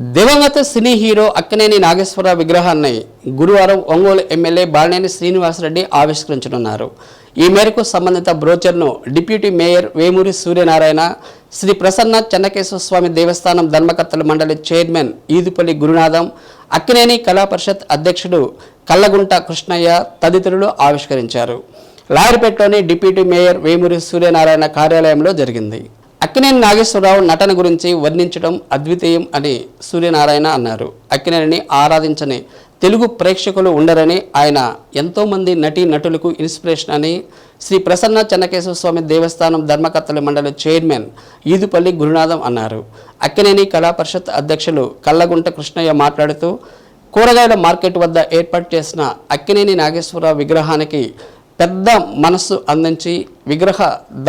దివంగత cine hero Akkineni Nageswara Rao విగ్రహాన్ని గురువారం ఒంగోలు ఎమ్మెల్యే బాలినేని శ్రీనివాసరెడ్డి ఆవిష్కరించనున్నారు. ఈ మేరకు సంబంధిత బ్రోచర్ను డిప్యూటీ మేయర్ వేమూరి సూర్యనారాయణ శ్రీ ప్రసన్న చెన్నకేశ్వర స్వామి దేవస్థానం ధర్మకర్తల మండలి చైర్మన్ ఈదుపల్లి గురునాథం అక్కినేని కళా పరిషత్ అధ్యక్షుడు కల్లగుంట కృష్ణయ్య తదితరులు ఆవిష్కరించారు. లాయర్పేటలోని డిప్యూటీ మేయర్ వేమూరి సూర్యనారాయణ కార్యాలయంలో జరిగింది. అక్కినేని నాగేశ్వరరావు నటన గురించి వర్ణించడం అద్వితీయం అని సూర్యనారాయణ అన్నారు. అక్కినేనిని ఆరాధించని తెలుగు ప్రేక్షకులు ఉండరని ఆయన ఎంతోమంది నటీ నటులకు ఇన్స్పిరేషన్ అని శ్రీ ప్రసన్న చెన్నకేశ్వర స్వామి దేవస్థానం ధర్మకర్తల మండలి చైర్మన్ ఈదుపల్లి గురునాథం అన్నారు. అక్కినేని కళా పరిషత్ అధ్యక్షులు కల్లగుంట కృష్ణయ్య మాట్లాడుతూ కూరగాయల మార్కెట్ వద్ద ఏర్పాటు చేసిన అక్కినేని నాగేశ్వరరావు విగ్రహానికి పెద్ద మనస్సు అందించి విగ్రహ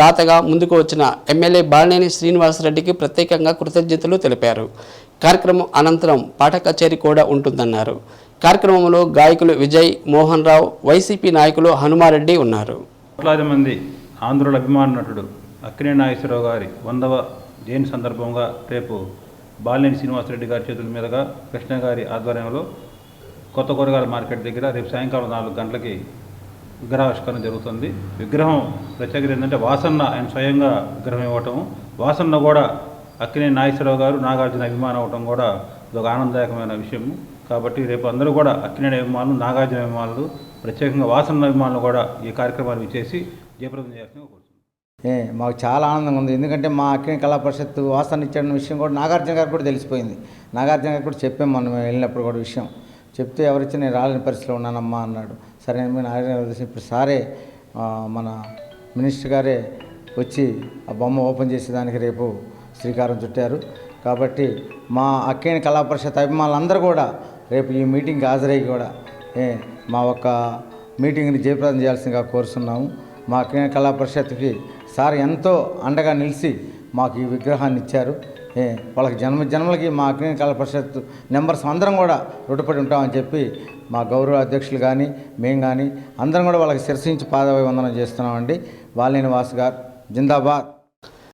దాతగా ముందుకు వచ్చిన ఎమ్మెల్యే బాలినేని శ్రీనివాసరెడ్డికి ప్రత్యేకంగా కృతజ్ఞతలు తెలిపారు. కార్యక్రమం అనంతరం పాట కచేరీ కూడా ఉంటుందన్నారు. కార్యక్రమంలో గాయకులు విజయ్ మోహన్ రావు వైసీపీ నాయకులు హనుమారెడ్డి ఉన్నారు. కోట్లాది మంది ఆంధ్రుల అభిమాన నటుడు అక్కినే నాగేశ్వరరావు గారి వందవ జయంతి సందర్భంగా రేపు బాలినేని శ్రీనివాసరెడ్డి గారి చేతుల మీదుగా కృష్ణ గారి ఆధ్వర్యంలో కొత్త కూరగాయల మార్కెట్ దగ్గర రేపు సాయంకాలం నాలుగు గంటలకి విగ్రహావిష్కరణ జరుగుతుంది. విగ్రహం ప్రత్యేకత ఏంటంటే వాసన్న ఆయన స్వయంగా విగ్రహం ఇవ్వటం. వాసన్న కూడా అక్కినే నాగేశ్వరరావు గారు నాగార్జున అభిమానం అవ్వటం కూడా ఒక ఆనందదాయకమైన విషయం. కాబట్టి రేపు అందరూ కూడా అక్కినేని అభిమానులు నాగార్జున అభిమానులు ప్రత్యేకంగా వాసన్న అభిమానులు కూడా ఈ కార్యక్రమాన్ని చేసి జయప్రదం చేయాల్సిందిగా ఏ మాకు చాలా ఆనందంగా ఉంది. ఎందుకంటే మా అక్కిన కళా పరిషత్ వాసన ఇచ్చిన విషయం కూడా నాగార్జున గారు కూడా తెలిసిపోయింది. నాగార్జున గారు కూడా చెప్పాం మనం వెళ్ళినప్పుడు కూడా విషయం. చెప్తే ఎవరిచ్చి నేను రాలేని పరిస్థితిలో ఉన్నానమ్మా అన్నాడు. సరే అని మేము ఇప్పుడు సారే మన మినిస్టర్ గారే వచ్చి ఆ బొమ్మ ఓపెన్ చేసేదానికి రేపు శ్రీకారం చుట్టారు. కాబట్టి మా అక్కేని కళా పరిషత్ అభిమానులందరూ కూడా రేపు ఈ మీటింగ్కి హాజరయ్యి కూడా ఏ మా ఒక్క మీటింగ్ని జయప్రదం చేయాల్సిందిగా కోరుతున్నాము మా అక్కేని కళా పరిషత్కి సార్ ఎంతో అండగా నిలిచి మాకు ఈ విగ్రహాన్ని ఇచ్చారు. వాళ్ళకి జన్మ జన్మలకి మా అగ్ని కళా పరిషత్ మెంబర్స్ అందరం కూడా రుటపడి ఉంటామని చెప్పి మా గౌరవ అధ్యక్షులు కానీ మేము కానీ అందరం కూడా వాళ్ళకి శిరసించి పాదవందనం చేస్తున్నామండి. వాలేని వాసు గారు జిందాబాద్.